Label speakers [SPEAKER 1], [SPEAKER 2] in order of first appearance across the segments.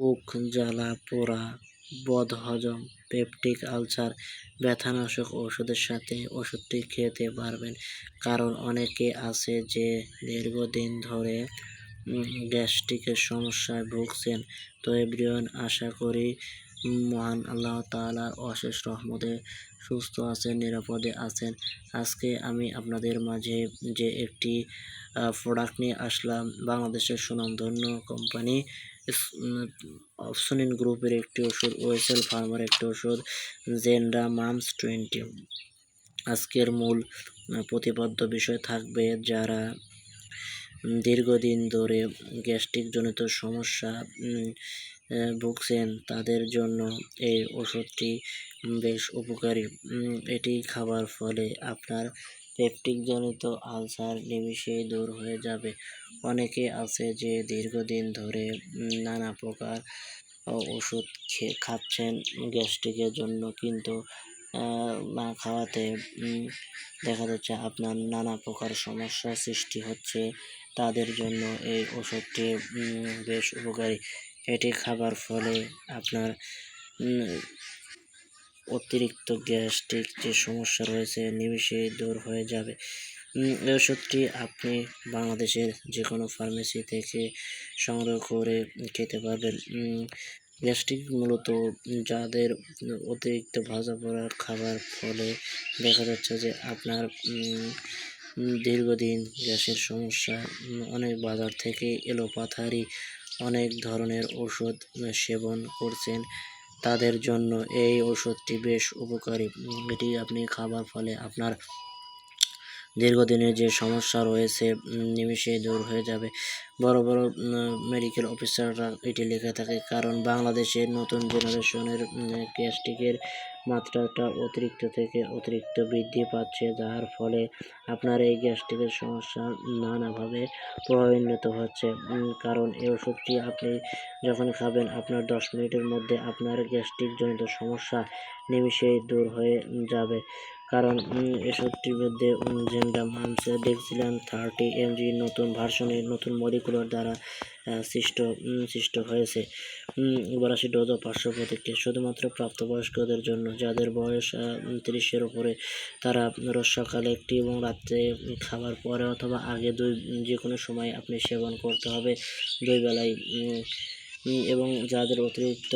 [SPEAKER 1] বুক, জ্বালা, পোড়া বদহজম পেপটিক, আলসার, ব্যথানাশক ওষুধের সাথে ওষুধটি খেতে পারবেন। কারণ অনেকে আছে যে দীর্ঘদিন ধরে গ্যাস্ট্রিকের সমস্যায় ভুগছেন। তো এভরিওয়ান আশা করি মহান আল্লাহ তাআলার অশেষ রহমতে সুস্থ আছেন, নিরাপদে আছেন। আজকে আমি আপনাদের মাঝে যে একটি প্রোডাক্ট নিয়ে আসলাম, বাংলাদেশের সুনামধন্য কোম্পানি অপসনিন গ্রুপের একটি ওষুধ ওয়েসেল ফার্মার একটি ওষুধ, জেন্ডা মামস টোয়েন্টি। আজকের মূল প্রতিপাদ্য বিষয় থাকবে যারা দীর্ঘদিন ধরে গ্যাস্ট্রিকজনিত সমস্যা ভুগছেন, তাদের জন্য এই ওষুধটি বেশ উপকারী। এটি খাবার ফলে আপনার পেপটিক জনিত আলসার নিমিষেই দূর হয়ে যাবে। অনেকে আছে যে দীর্ঘদিন ধরে নানা প্রকার ওষুধ খেয়ে খাচ্ছেন গ্যাস্ট্রিকের জন্য, কিন্তু না খাওয়াতে দেখা যাচ্ছে আপনার নানা প্রকার সমস্যা সৃষ্টি হচ্ছে। তাদের জন্য এই ওষুধটি বেশ উপকারী। এটি খাবার ফলে আপনার অতিরিক্ত গ্যাস্ট্রিক যে সমস্যা রয়েছে নিমিষেই দূর হয়ে যাবে। ওষুধটি আপনি বাংলাদেশের যে কোনো ফার্মেসি থেকে সংগ্রহ করে খেতে পারবেন। গ্যাস্ট্রিক মূলত যাদের অতিরিক্ত ভাজা পোড়া খাবার ফলে দেখা যাচ্ছে যে আপনার দীর্ঘদিন গ্যাসের সমস্যা অনেক বাজার থেকে এলোপাথারি অনেক ধরনের ওষুধ সেবন করছেন। তাদের জন্য এই ওষুধটি বেশ উপকারী। এটি আপনি খাবার ফলে আপনার দীর্ঘদিনের যে সমস্যা রয়েছে নিমিষেই দূর হয়ে যাবে। বড় বড় মেডিকেল অফিসাররা এটি লেখা থাকে, কারণ বাংলাদেশের নতুন জেনারেশনের গ্যাস্ট্রিকের মাত্রাটা অতিরিক্ত থেকে অতিরিক্ত বৃদ্ধি পাচ্ছে, যার ফলে আপনার এই গ্যাস্ট্রিকের সমস্যা নানাভাবে প্রভাবান্বিত হচ্ছে। কারণ এই ওষুধটি আপনি যখন খাবেন, আপনার দশ মিনিটের মধ্যে আপনার গ্যাস্ট্রিকজনিত সমস্যা নিমিষেই দূর হয়ে যাবে। কারণ ওষুধটির মধ্যে জেন্ডা মামসে ডেক্সিলান থার্টি এমজি নতুন ভার্সনের নতুন মলিকুলার দ্বারা সৃষ্ট সৃষ্ট হয়েছে। এবার ডোজ ও পার্শ্ব প্রতিক্রিয়া শুধুমাত্র প্রাপ্তবয়স্কদের জন্য, যাদের বয়স তিরিশের উপরে, তারা রোজ সকালে একটি এবং রাত্রে খাবার পরে অথবা আগে দুই যে কোনো সময় আপনি সেবন করতে হবে দুই বেলায়। এবং যাদের অতিরিক্ত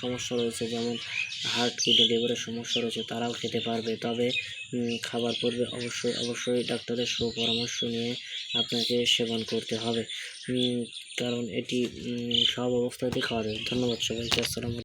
[SPEAKER 1] সমস্যা রয়েছে, যেমন হার্ট কিডনি লিভারের সমস্যা রয়েছে, তারাও খেতে পারবে। তবে খাবার পূর্বে অবশ্যই অবশ্যই ডাক্তারের সুপরামর্শ নিয়ে আপনাকে সেবন করতে হবে। কারণ এটি সব অবস্থাতেই খাওয়া যায়। ধন্যবাদ সবাইকে, আসসালামু